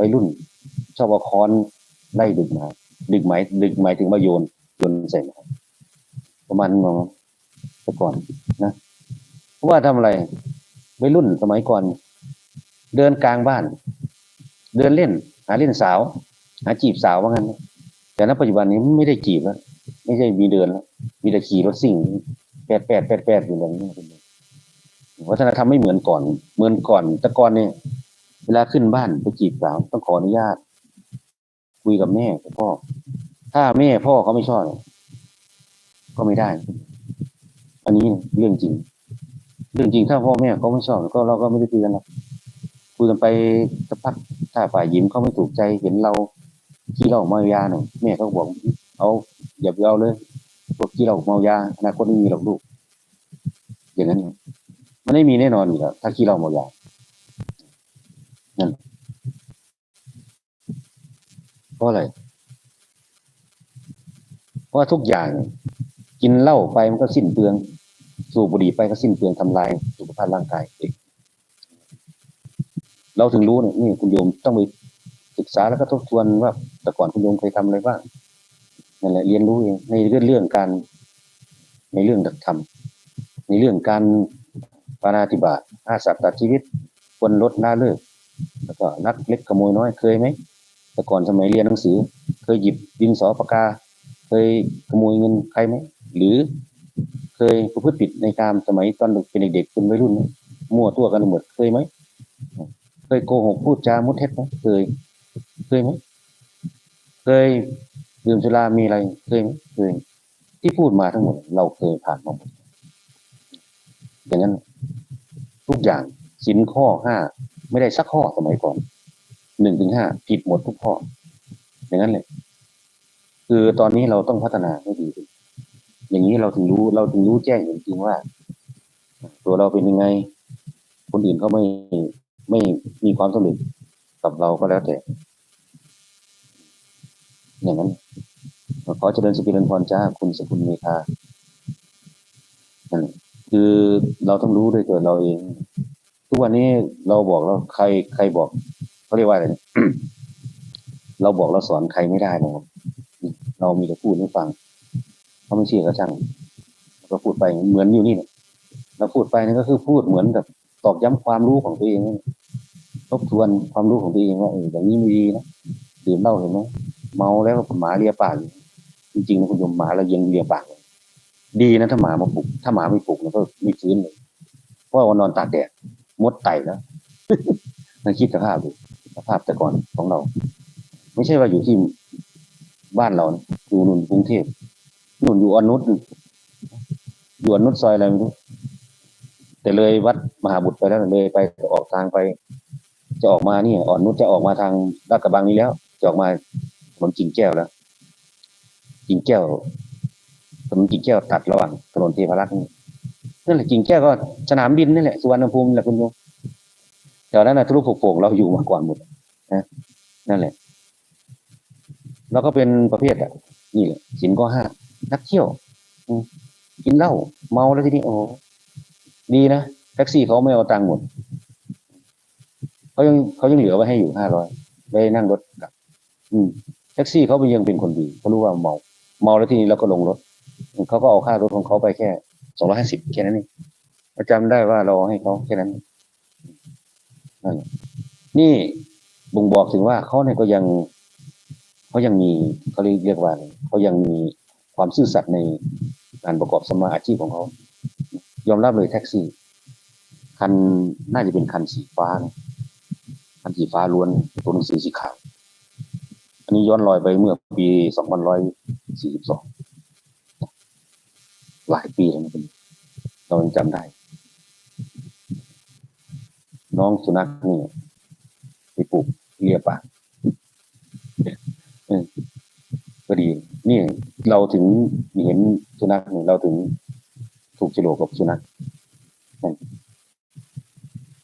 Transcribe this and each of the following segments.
วัยรุ่น ชอบเอาค้อนไล่ดึกมา ดึกหมายดึกหมายถึงว่าโยนโยนใส่มาประมาณนั้นมั้งต่ก่อนนะเพราะว่าทำอะไรวัยรุ่นสมัยก่อน เดินกลางบ้าน เดินเล่น หาเล่นสาว หาจีบสาวว่างั้น แต่ณปัจจุบันนี้ไม่ได้จีบแล้วไม่ใช่มีเดินแล้วมีแต่ขี่รถสิ่งแปดแปดแปดแปดอยู่แบบนี้วัฒนธรรมไม่เหมือนก่อน เหมือนก่อนแต่ก่อนเนี่ย เวลาขึ้นบ้านไปจีบสาวต้องขออนุญาต คุยกับแม่กับพ่อ ถ้าแม่พ่อเขาไม่ชอบ ก็ไม่ได้ อันนี้เรื่องจริง เรื่องจริงถ้าพ่อแม่เขาไม่ชอบก็เราก็ไม่ได้คุยกันหรอกคุยกันไปสักพักถ้าฝ่ายหญิงเขาไม่ถูกใจเห็นเราขี้เหล้าเมายาเนี่ยแม่เขาบอกเอาอย่าไปเอาเลยพวกขี้เหล้าเมายาอนาคตไม่มีหรอกลูกอย่างนั้นเนี่ยมันไม่มีแน่นอนอยู่แล้วถ้าขี้เหล้าเมายา นั่นเพราะอะไรเพราะทุกอย่างกินเหล้าไปมันก็สิ้นเปลือง สูบบุหรี่ไปก็สิ้นเปลืองทำลายสุขภาพร่างกายเองเราถึงรู้เนี่ยนี่คุณโยมต้องไปศึกษาแล้วก็ทบทวนว่าแต่ก่อนคุณโยมเคยทำอะไรบ้างนั่นแหละเรียนรู้เองในเรื่องเรื่องการ ในเรื่องธรรมในเรื่องการปานาติบาตอาสัตว์ตัดชีวิตคนลดละเลิก แล้วก็นักเล็กขโมยน้อยเคยไหมแต่ก่อนสมัยเรียนหนังสือ เคยหยิบดินสอปากกา เคยขโมยเงินใครไหมหรือเคยประพฤติผิดในการสมัยตอนเป็นเด็กๆเป็นวัยรุ่นมมั่วตัวกันหมดเคยไหมเคยโกหกพูดจามุดเท็จไหมเคย เคยไหมเคยดื่มสุรามีอะไรเคยไหมเคยที่พูดมาทั้งหมด เราเคยผ่านมาหมดอย่างนั้น ทุกอย่างสินข้อห้า ไม่ได้สักข้อสมัยก่อนหนึ่งถึงห้าผิดหมดทุกข้อ อย่างนั้นเลยคือตอนนี้เราต้องพัฒนาให้ดีขึ้นอย่างนี้เราถึงรู้เราถึงรู้แจ้งจริงๆว่า ตัวเราเป็นยังไง คนอื่นเขาไม่ไม่มีความสำเร็จกับเราก็แล้วแต่ อย่างนั้นขอเจริญสปิรินพรจ้าคุณสกุลเมธาคือเราต้องรู้ด้วยตัวเราเอง ทุกวันนี้เราบอกเราใครใครบอกเขาเรียกว่าอะไรเราบอกเราสอนใครไม่ได้นะครับเรามีแต่พูดให้ฟังเขาไม่เชื่อก็ช่างเราพูดไปเหมือนอยู่นี่เนี่ยเราพูดไปนี่ก็คือพูดเหมือนกับตอกย้ำความรู้ของตัวเองทบทวนความรู้ของตัวเองว่าเอออย่างนี้ไม่ดีนะดื่มเหล้าเห็นไหมเมาแล้วหมาเลียปากจริงๆนะคุณโยมหมาเรายังเลียปากเลยดีนะถ้าหมามาปลุกถ้าหมาไม่ปลุกมันก็ไม่ฟื้นเลยเพราะว่านอนตากแดด มดไต่แล้วนั่นคิดสภาพดูสภาพแต่ก่อนของเรา ไม่ใช่ว่าอยู่ที่บ้านเราอยู่นุ่นกรุงเทพนุ่นอยู่อนุชอยู่อนุชซอยอะไรไม่รู้แต่เลยวัดมหาบุตรไปแล้วเลยไปออกทางไป จะออกมาเนี่อ่อนนุชจะออกมาทางลาดกระบังนี้แล้ว จะออกมาถนนจิงแก้วแล้วจิงแก้วถนนจิงแก้วตัดระหว่างถนนเทพรักษ์ นั่นแหละจิงแก้วก็สนามบินนี่แหละสุวรรณภูมิแหละคุณโยมแถวนั้นนะทุลุกโป่งเราอยู่มาก่อนหมดนะนั่นแหละเราก็เป็นประเภทอะนี่แหละสินก็ห้านักเที่ยวกินเหล้าเมาแล้วทีนี้โอ้ดีนะแท็กซี่เขาไม่เอาตังค์หมดเขายังเขายังเหลือไว้ให้อยู่ห้าร้อยไปนั่งรถกลับ อืมแท็กซี่เขาเป็ยังเป็นคนดีเขารู้ว่าเมา เมาแล้วทีนี้เราก็ลงรถเขาก็เอาค่ารถของเขาไปแค่ สองร้อยห้าสิบแค่นั้นเองประจำได้ว่าเราให้เขาแค่นั้นนั่นนี่บ่งบอกถึงว่าเขาเนี่ยก็ยังเขายังมีเขาเรียกว่าเขายังมีความซื่อสัตย์ในการประกอบสมาอาชีพของเขายอมรับเลยแท็กซี่ คันน่าจะเป็นคันสีฟ้านะคันสีฟ้าล้วนตัวหนังสือสีขาว อันนี้ย้อนรอยไปเมื่อปีสองพันร้อยสี่สิบสอง หลายปีแล้วนะคุณเรายังจำได้ น้องสุนัขนี่ไปปลูกเลียปากก็ดี นี่เราถึงเห็นสุนัขนี่เราถึงถูกฉลกกับสุนัข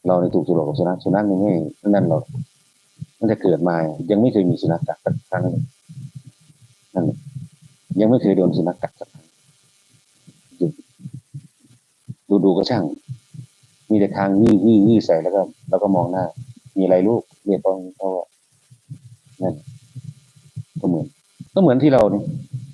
เราในถูกฉลกกับสุนัขสุนัขนี่ไม่นั่นเรามันจะเกิดมา ยังไม่เคยมีสุนัขกัดสักครั้งนั่นยังไม่เคยโดนสุนัขกัดสักครั้ง ดูดูก็ช่าง มีแต่ทางงี่งี่งี่ใส่แล้วก็ แล้วก็มองหน้า มีอะไรลูกเรียกตองเขานั่นก็เหมือน ก็เหมือนที่เราเนี่ย